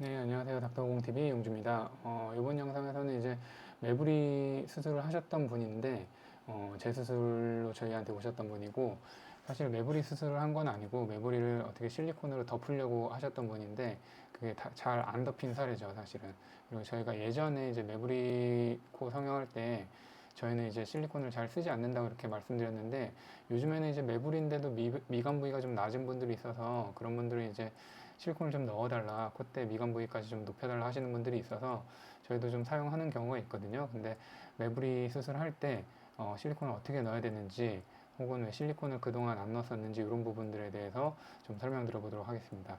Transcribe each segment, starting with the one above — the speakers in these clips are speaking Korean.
네, 안녕하세요. 닥터공TV 용주입니다. 어, 이번 영상에서는 이제 매부리 수술을 하셨던 분인데, 어, 재수술로 저희한테 오셨던 분이고, 사실 매부리 수술을 한 건 아니고, 매부리를 어떻게 실리콘으로 덮으려고 하셨던 분인데, 그게 잘 안 덮인 사례죠, 사실은. 그리고 저희가 예전에 이제 매부리 코 성형할 때, 저희는 이제 실리콘을 잘 쓰지 않는다고 이렇게 말씀드렸는데, 요즘에는 이제 매부리인데도 미, 미간 부위가 좀 낮은 분들이 있어서, 그런 분들은 이제 실리콘을 좀 넣어달라. 콧대 미간 부위까지 좀 높여달라 하시는 분들이 있어서 저희도 좀 사용하는 경우가 있거든요. 근데 매부리 수술할 때 어, 실리콘을 어떻게 넣어야 되는지 혹은 왜 실리콘을 그동안 안 넣었었는지 이런 부분들에 대해서 좀 설명드려 보도록 하겠습니다.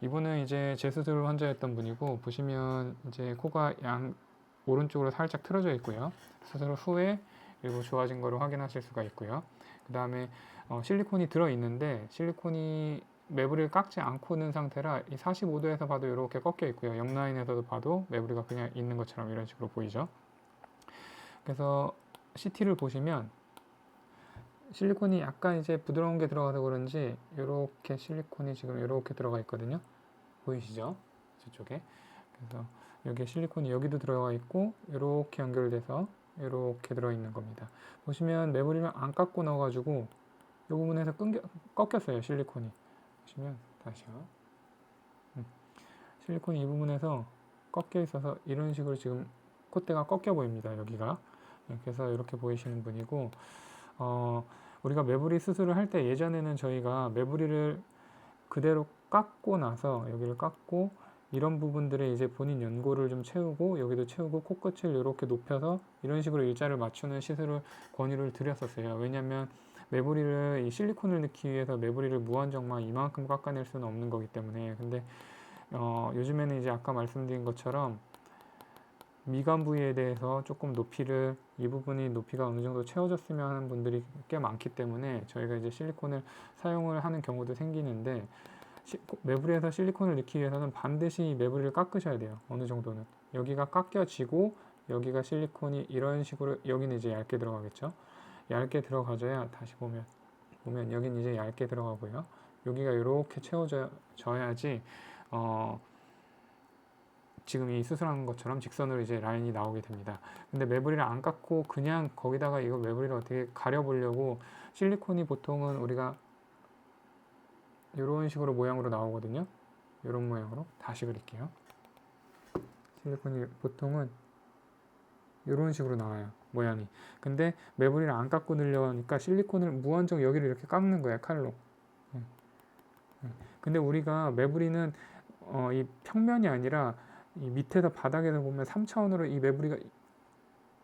이분은 이제 재수술 환자였던 분이고 보시면 이제 코가 양 오른쪽으로 살짝 틀어져 있고요. 수술 후에 일부 좋아진 거를 확인하실 수가 있고요. 그 다음에 어, 실리콘이 들어 있는데 실리콘이 매부리를 깎지 않고 있는 상태라 이 45도에서 봐도 이렇게 꺾여 있고요. 옆라인에서도 봐도 매부리가 그냥 있는 것처럼 이런 식으로 보이죠. 그래서 CT를 보시면 실리콘이 약간 이제 부드러운 게 들어가서 그런지 이렇게 실리콘이 지금 이렇게 들어가 있거든요. 보이시죠? 저쪽에. 그래서 여기에 실리콘이 여기도 들어가 있고 이렇게 연결돼서 이렇게 들어 있는 겁니다. 보시면 매부리를 안 깎고 넣어가지고 이 부분에서 끊겨, 꺾였어요 실리콘이. 보시면 다시요. 음. 실리콘이 이 부분에서 꺾여 있어서 이런 식으로 지금 콧대가 꺾여 보입니다. 여기가. 네, 그래서 이렇게 보이시는 분이고 어, 우리가 매부리 수술을 할 때 예전에는 저희가 매부리를 그대로 깎고 나서 여기를 깎고 이런 부분들에 이제 본인 연고를 좀 채우고 여기도 채우고 코끝을 이렇게 높여서 이런 식으로 일자를 맞추는 시술을 권유를 드렸었어요. 왜냐하면 매부리를 이 실리콘을 넣기 위해서 매부리를 무한정막 이만큼 깎아낼 수는 없는 거기 때문에. 근데 어, 요즘에는 이제 아까 말씀드린 것처럼 미간 부위에 대해서 조금 높이를 이 부분이 높이가 어느 정도 채워졌으면 하는 분들이 꽤 많기 때문에 저희가 이제 실리콘을 사용을 하는 경우도 생기는데 시, 매부리에서 실리콘을 넣기 위해서는 반드시 매부리를 깎으셔야 돼요. 어느 정도는. 여기가 깎여지고 여기가 실리콘이 이런 식으로 여기는 이제 얇게 들어가겠죠 얇게 들어가줘야 다시 보면 보면 여긴 이제 얇게 들어가고요. 여기가 이렇게 채워져야지 어, 지금 이 수술한 것처럼 직선으로 이제 라인이 나오게 됩니다. 근데 매부리를 안 깎고 그냥 거기다가 이거 매부리를 어떻게 가려보려고 실리콘이 보통은 우리가 이런 식으로 모양으로 나오거든요. 이런 모양으로 다시 그릴게요. 실리콘이 보통은 이런 식으로 나와요. 모양이. 근데 매부리를 안 깎고 늘려니까 실리콘을 무한정 여기를 이렇게 깎는 거야 칼로. 예. 예. 근데 우리가 매부리는 어, 이 평면이 아니라 이 밑에서 바닥에서 보면 3차원으로 이 매부리가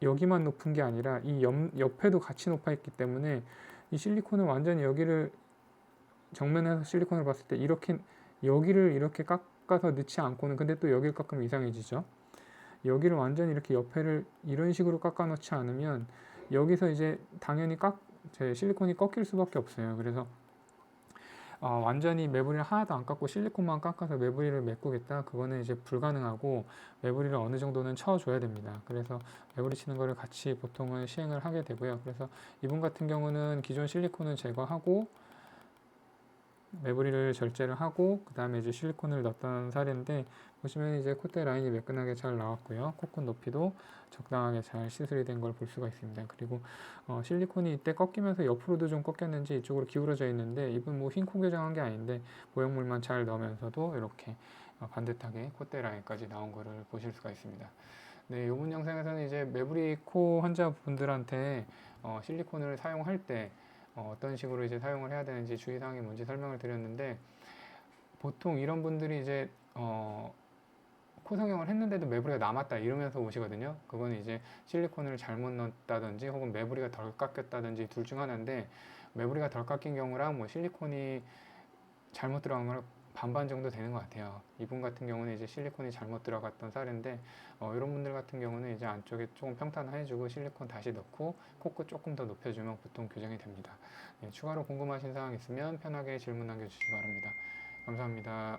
여기만 높은 게 아니라 이 옆, 옆에도 같이 높아 있기 때문에 이 실리콘은 완전히 여기를 정면에서 실리콘을 봤을 때 이렇게 여기를 이렇게 깎아서 넣지 않고는 근데 또 여기를 깎으면 이상해지죠. 여기를 완전히 이렇게 옆에를 이런 식으로 깎아 놓지 않으면 여기서 이제 당연히 깎, 제 실리콘이 꺾일 수밖에 없어요. 그래서 어, 완전히 매부리를 하나도 안 깎고 실리콘만 깎아서 매부리를 메꾸겠다. 그거는 이제 불가능하고 매부리를 어느 정도는 쳐줘야 됩니다. 그래서 매부리 치는 거를 같이 보통은 시행을 하게 되고요. 그래서 이분 같은 경우는 기존 실리콘을 제거하고 매부리를 절제를 하고 그 다음에 이제 실리콘을 넣었던 사례인데 보시면 이제 콧대 라인이 매끈하게 잘 나왔고요. 코끝 높이도 적당하게 잘 시술이 된 걸 볼 수가 있습니다. 그리고 어, 실리콘이 이때 꺾이면서 옆으로도 좀 꺾였는지 이쪽으로 기울어져 있는데 이분 뭐 흰코 교정한 게 아닌데 모형물만 잘 넣으면서도 이렇게 어, 반듯하게 콧대 라인까지 나온 거를 보실 수가 있습니다. 네, 이번 영상에서는 이제 매부리 코 환자분들한테 어, 실리콘을 사용할 때 어, 떤 식으로 이제 사용을 해야 되는지 주의사항이 뭔지 설명을 드렸는데 보통 이런 분들이 이제 어, 코 성형을 했는데도 매부리가 남았다 이러면서 오시거든요. 그거는 이제 실리콘을 잘못 넣었다든지 혹은 매부리가 덜 깎였다든지 둘 중 하나인데 매부리가 덜 깎인 경우랑 뭐 실리콘이 잘못 들어간 걸 반반 정도 되는 것 같아요. 이분 같은 경우는 이제 실리콘이 잘못 들어갔던 쌀인데 어, 이런 분들 같은 경우는 이제 안쪽에 조금 평탄해주고 실리콘 다시 넣고 코끝 조금 더 높여주면 보통 교정이 됩니다. 네, 추가로 궁금하신 사항 있으면 편하게 질문 남겨주시기 바랍니다. 감사합니다.